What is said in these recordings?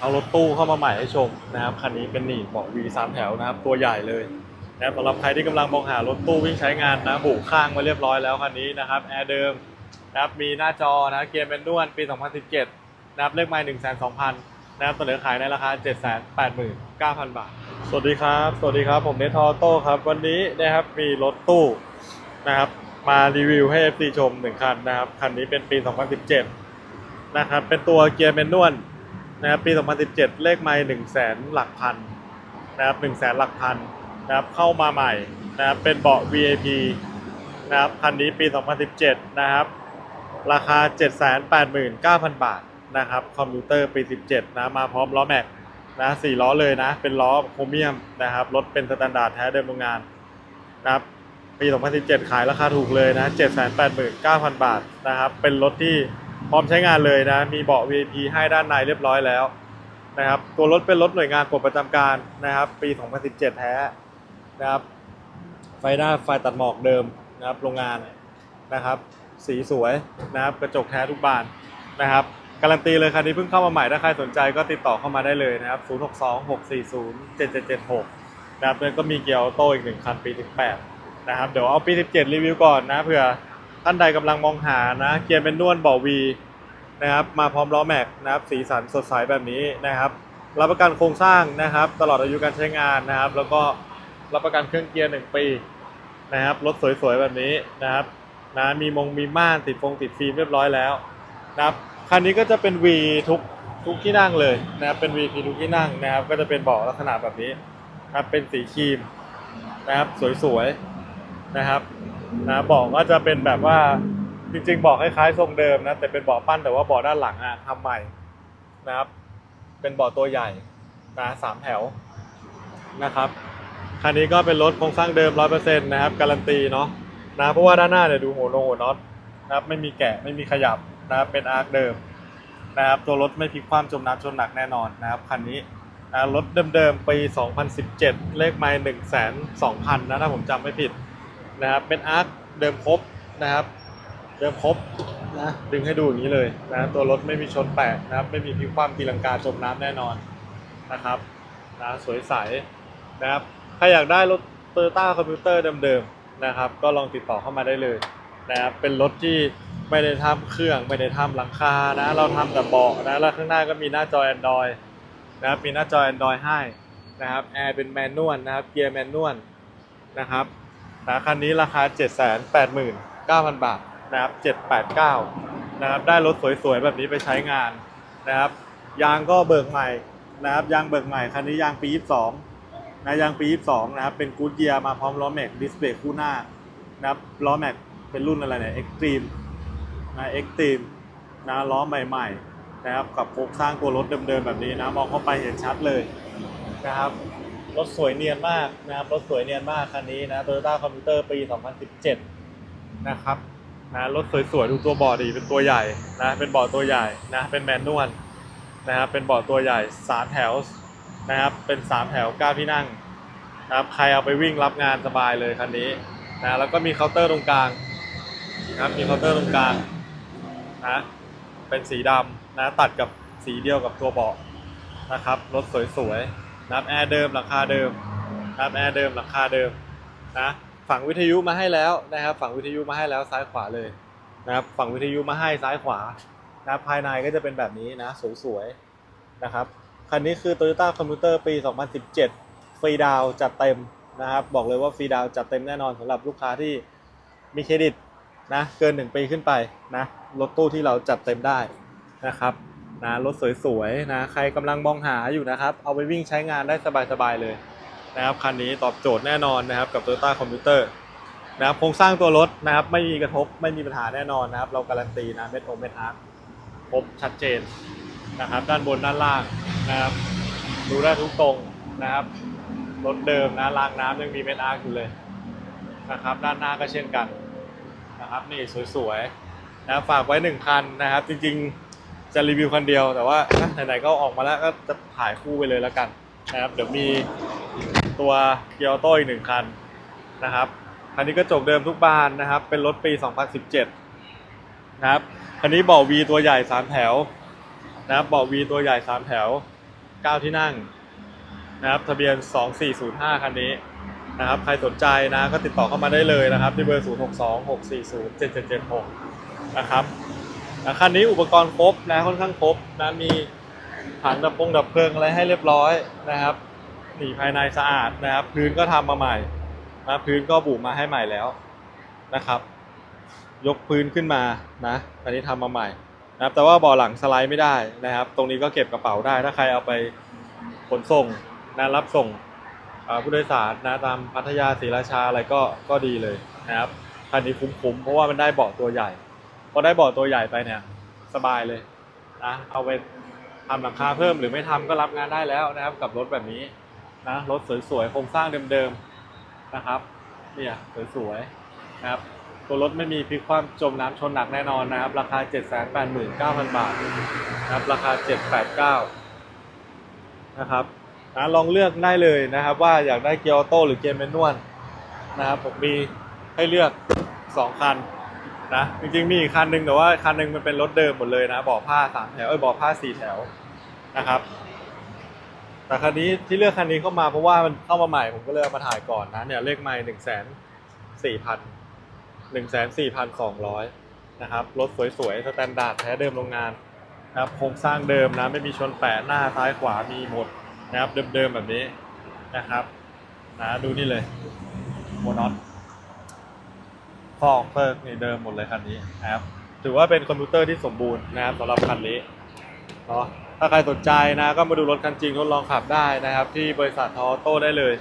เอารถตู้เข้ามาใหม่ให้ชมนะครับคันนี้เป็นหนีบเบาะ V สามแถวนะครับ ตัวใหญ่เลยนะครับสำหรับใครที่กำลังมองหารถตู้วิ่งใช้งานนะบุข้างมาเรียบร้อยแล้วคันนี้นะครับแอร์เดิมนะครับมีหน้าจอนะเกียร์แมนนวลปี 2017นะครับเลขไมล์1 2 0 0 0นะครับเสนอขายในราคา 789,000 บาท สวัสดีครับ สวัสดีครับ ผมเนทอโต้ครับ วันนี้นะครับมีรถตู้นะครับมารีวิวให้ FC ชมหนึ่งคันนะครับคันนี้เป็นปี 2017นะครับเป็นตัวเกียร์แมนนวล นะครับปี 2017 เลขไมล์1 0 0 0 0แสนหลักพันนะครับ1 0 0 0 0แสนหลักพันนะครับเข้ามาใหม่นะครับเป็นเบาะ VIP นะครับคันนี้ปี 2017 นะครับ ราคา 789,000 บาทนะครับคอมพิวเตอร์ปี 17 นะมาพร้อมล้อแม็กนะสี่ล้อเลยนะ เป็นล้อโครเมียมนะครับรถเป็นสแตนดาร์ดแท้เดิมโรงงานนะครับปี 2017 ขายราคาถูกเลยนะ 789,000 บาทนะครับเป็นรถที่ พร้อมใช้งานเลยนะ มีเบาะ VIP ให้ด้านในเรียบร้อยแล้วนะครับ ตัวรถเป็นรถหน่วยงานปลดประจำการนะครับ ปี 2017 แท้นะครับ ไฟหน้าไฟตัดหมอกเดิมนะครับ โรงงานนะครับ สีสวยนะครับ กระจกแท้ทุกบานนะครับ การันตีเลยคันนี้เพิ่งเข้ามาใหม่ ถ้าใครสนใจก็ติดต่อเข้ามาได้เลยนะครับ 062 640 7776 นะครับแล้วก็มีเกียร์ออโต้อีกหนึ่งคันปี 18 นะครับ เดี๋ยวเอาปี 17 รีวิวก่อนนะเผื่อ ท่านใดกำลังมองหานะ เกียร์เป็นนวลเบาะวีนะครับ มาพร้อมล้อแม็กนะครับ สีสันสดใสแบบนี้นะครับ รับประกันโครงสร้างนะครับ ตลอดอายุการใช้งานนะครับ แล้วก็รับประกันเครื่องเกียร์1ปีนะครับ รถสวยๆแบบนี้นะครับนะมีมงมีม่านติดฟงติดฟิล์มเรียบร้อยแล้วนะครับ คันนี้ก็จะเป็น V ทุกทุกที่นั่งเลยนะครับ เป็น VP ทุกที่นั่งนะครับ ก็จะเป็นเบาะลักษณะแบบนี้นะครับ เป็นสีครีมนะครับ สวยๆนะครับ นะเบาะก็จะเป็นแบบว่าจริงๆเบาะคล้ายๆทรงเดิมนะแต่เป็นเบาะปั้นแต่ว่าเบาะด้านหลังอะทำใหม่นะครับ เป็นเบาะตัวใหญ่นะสามแถวนะครับคันนี้ก็เป็นรถโครงสร้างเดิม100%นต์นะครับการันตีเนาะนะเพราะว่าด้านหน้าเนี่ยดูหัวโหัวน็อตนะครับไม่มีแกะไม่มีขยับนะครับเป็นอาร์คเดิมนะครับตัวรถไม่พลิกคว่ำจมน้ำชนหนักแน่นอนนะครับคันนี้นะรถเดิมๆปี 2017 เลขไมล์1 2 0 0 0นะถ้าผมจำไม่ผิด นะครับเป็นอาร์คเดิมครบนะครับ เดิมครบนะดึงให้ดูอย่างนี้เลยนะตัวรถไม่มีชนแตกนะครับ ไม่มีพิคว่ำตีลังกาจมน้ำแน่นอนนะครับนะสวยใสนะครับใครอยากได้รถ Toyota คอมพิวเตอร์เดิมๆนะครับ ก็ลองติดต่อเข้ามาได้เลยนะครับเป็นรถที่ไม่ได้ทำเครื่องไม่ได้ทำหลังคานะเราทำแต่เบาะนะแล้วข้างหน้าก็มีหน้าจอ Android นะครับมีหน้าจอ Android ให้นะครับแอร์เป็นแมนนวลนะครับเกียร์แมนนวลนะครับ นะคันนี้ราคา 789,000 บาทนะครับ789นะครับได้รถสวยๆแบบนี้ไปใช้งานนะครับ ยางก็เบิกใหม่นะครับยางเบิกใหม่คันนี้ยางปี 22นะยางปี 22นะครับเป็นกูดเยียมาพร้อมล้อแม็กดิสเบรกคู่หน้านะครับล้อแม็กเป็นรุ่นอะไรเนี่ยเอ็กตรีมนะเอ็กตรีมนะล้อใหม่ๆนะครับกับโครงสร้างตัวรถเดิมๆแบบนี้นะมองเข้าไปเห็นชัดเลยนะครับ รถสวยเนียนมากนะครับรถสวยเนียนมากคันนี้นะ Toyota Commuter ปี 2017 นะครับนะรถสวยๆดูตัวบอร์ดดีเป็นตัวใหญ่นะเป็นบอร์ดตัวใหญ่นะเป็นแมนนวลนะครับเป็นบอร์ดตัวใหญ่สามแถวนะครับเป็นสามแถวเก้าที่นั่งนะครับใครเอาไปวิ่งรับงานสบายเลยคันนี้นะแล้วก็มีเคาน์เตอร์ตรงกลางนะครับมีเคาน์เตอร์ตรงกลางนะเป็นสีดำนะตัดกับสีเดียวกับตัวเบาะนะครับรถสวยๆ นะครับแอร์เดิมราคาเดิมนะครับแอร์เดิมราคาเดิมนะฝั่งวิทยุมาให้แล้วนะครับ ฝั่งวิทยุมาให้แล้วซ้ายขวาเลยนะครับฝั่งวิทยุมาให้ซ้ายขวานับภายในก็จะเป็นแบบนี้นะสวยๆนะครับคันนี้คือ Toyota Commuter ปี 2017 ฟรีดาวจัดเต็มนะครับ บอกเลยว่าฟรีดาวจัดเต็มแน่นอนสำหรับลูกค้าที่มีเครดิตนะเกิน 1 ปีขึ้นไปนะรถตู้ที่เราจัดเต็มได้นะครับ นะรถสวยๆนะใครกำลังมองหาอยู่นะครับ เอาไปวิ่งใช้งานได้สบายๆเลยนะครับคันนี้ตอบโจทย์แน่นอนนะครับกับ Toyota Commuter นะครับโครงสร้างตัวรถนะครับไม่มีกระทบไม่มีปัญหาแน่นอนนะครับ เราการันตีนะเม็ดโอเม็ดอาร์ครบชัดเจนนะครับ ด้านบนด้านล่างนะครับ ดูได้ทุกตรงนะครับรถเดิมนะรางน้ำยังมีเม็ดอาร์คอยู่เลยนะครับ ด้านหน้าก็เช่นกันนะครับ นี่สวยๆนะฝากไว้หนึ่งคันนะครับ จริงๆ จะรีวิวคันเดียวแต่ว่าอะไหนๆก็ออกมาแล้วก็จะถ่ายคู่ไปเลยแล้วกันนะครับ เดี๋ยวมีตัวเกียร์ออโต้อีกหนึ่งคันนะครับคันนี้ก็จกเดิมทุกบานนะครับ เป็นรถปี 2017 นะครับคันนี้เบาะวีตัวใหญ่สามแถวนะครับเบาะวีตัวใหญ่สามแถว 9 ที่นั่งนะครับทะเบียน 2405 คันนี้นะครับ ใครสนใจนะก็ติดต่อเข้ามาได้เลยนะครับ ที่เบอร์ 0626407776 นะครับ คันนี้อุปกรณ์ครบนะค่อนข้างครบนะมีถังดับพงดับเพลิงอะไรให้เรียบร้อยนะครับนี่ภายในสะอาดนะครับ พื้นก็ทำมาใหม่นะพื้นก็บุมาให้ใหม่แล้วนะครับ ยกพื้นขึ้นมานะอันนี้ทำมาใหม่นะครับ แต่ว่าเบ่อหลังสไลด์ไม่ได้นะครับ ตรงนี้ก็เก็บกระเป๋าได้ถ้าใครเอาไปขนส่งนะรับส่งผู้โดยสารนะตามพัทยาศรีราชาอะไรก็ก็ดีเลยนะครับคันนี้คุ้มๆเพราะว่ามันได้เบาะตัวใหญ่ พอได้บาะตัวใหญ่ไปเนี่ยสบายเลยนะเอาไปทำหลังคาเพิ่มหรือไม่ทำก็รับงานได้แล้วนะครับ กับรถแบบนี้นะรถสวยๆโครงสร้างเดิมๆนะครับเนี่ยสวยๆนะครับตัวรถไม่มีพลิกคว่ำจมน้ำชนหนักแน่นอนนะครับ ราคา 789,000 บาทนะครับราคา 789 นะครับนะลองเลือกได้เลยนะครับ ว่าอยากได้เกียร์ออโต้หรือเกียร์แมนนวลนะครับผมมีให้เลือก 2 คัน นะจริงๆมีอีกคันหนึ่งแต่ว่าคันหนึ่งมันเป็นรถเดิมหมดเลยนะบาะผ้าสามแถวเอ้ยบาะผ้าสี่แถวนะครับ แต่คันนี้ที่เลือกคันนี้เข้ามาเพราะว่ามันเข้ามาใหม่ผมก็เลยเอามาถ่ายก่อนนะเนี่ยเลขใหม่หนึ่งแสนสี่พันหนึ่งแสนสี่พันสองร้อยนะครับรถสวยๆสแตนดาร์ดแท้เดิมโรงงานนะครับโครงสร้างเดิมนะไม่มีชนแปะหน้าซ้ายขวามีหมดนะครับเดิมๆแบบนี้นะครับนะดูนี่เลยโมน็อต ฟอกเพิกนี่เดิมหมดเลยคันนี้นะครับถือว่าเป็นคอมพิวเตอร์ที่สมบูรณ์นะครับสำหรับคันนี้เนาะถ้าใครสนใจนะก็มาดูรถคันจริงทดลองขับได้นะครับ ที่บริษัททอโต้ได้เลย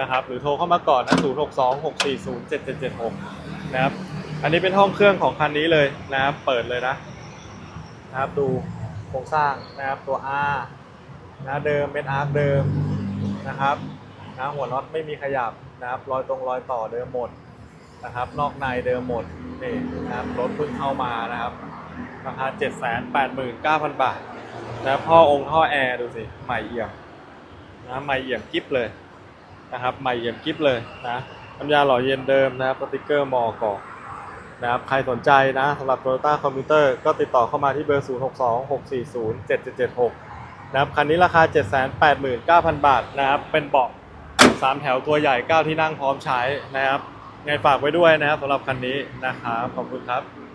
นะครับ หรือโทรเข้ามาก่อนนะ 0 6 2 6 4 0 7 7 7 6 นะครับ อันนี้เป็นห้องเครื่องของคันนี้เลยนะครับ เปิดเลยนะนะครับดูโครงสร้างนะครับตัว R นะเดิมเป็นอาร์คเดิมนะครับนะหัวน็อตไม่มีขยับนะครับรอยตรงรอยต่อเดิมหมด นะครับ นอกในเดิมหมดนี่นะครับรถเพิ่งเข้ามานะครับราคา 789,000 บาทนะครับท่อองค์ท่อแอร์ดูสิใหม่เอี่ยมนะใหม่เอี่ยมกิ๊บเลยนะครับใหม่เอี่ยมกิ๊บเลยนะน้ำยาหล่อเย็นเดิมนะครับสติกเกอร์มอกอนะครับใครสนใจนะสำหรับ Toyota Commuter ก็ติดต่อเข้ามาที่เบอร์ 0626407776 นะครับคันนี้ราคา 789,000 บาทนะครับเป็นเบาะ3 แถวตัวใหญ่ 9 ที่นั่งพร้อมใช้นะครับ ไงฝากไว้ด้วยนะครับสำหรับคันนี้นะครับขอบคุณครับ